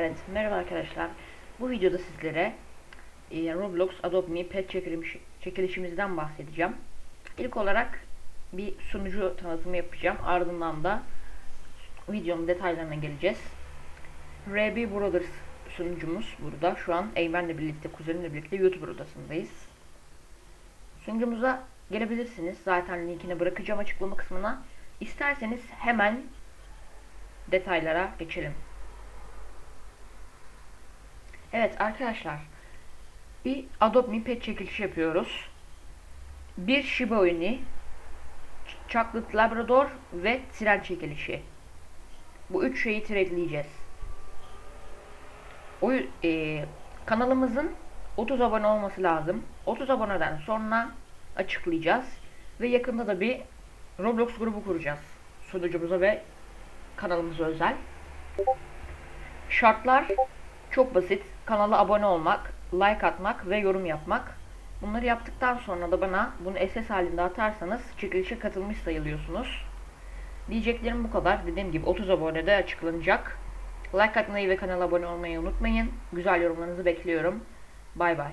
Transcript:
Evet, merhaba arkadaşlar. Bu videoda sizlere e, Roblox Adopt Me Pet çekiliş, çekilişimizden bahsedeceğim. İlk olarak bir sunucu tanıtımı yapacağım. Ardından da videonun detaylarına geleceğiz. RB Brothers sunucumuz burada. Şu an Eymen'le birlikte, kuzenimle birlikte YouTube odasındayız. Sunucumuza gelebilirsiniz. Zaten linkini bırakacağım açıklama kısmına. İsterseniz hemen detaylara geçelim. Evet arkadaşlar bir Adopt Me Pet çekilişi yapıyoruz. Bir Shiba Inu, Chocolate Labrador ve tren çekilişi. Bu üç şeyi tradeleyeceğiz. O, e, kanalımızın 30 abone olması lazım. 30 aboneden sonra açıklayacağız. Ve yakında da bir Roblox grubu kuracağız. Sunucumuza ve kanalımıza özel. Şartlar çok basit. Kanala abone olmak, like atmak ve yorum yapmak. Bunları yaptıktan sonra da bana bunu SS halinde atarsanız çekilişe katılmış sayılıyorsunuz. Diyeceklerim bu kadar. Dediğim gibi 30 abonede açıklanacak. Like atmayı ve kanala abone olmayı unutmayın. Güzel yorumlarınızı bekliyorum. Bay bay.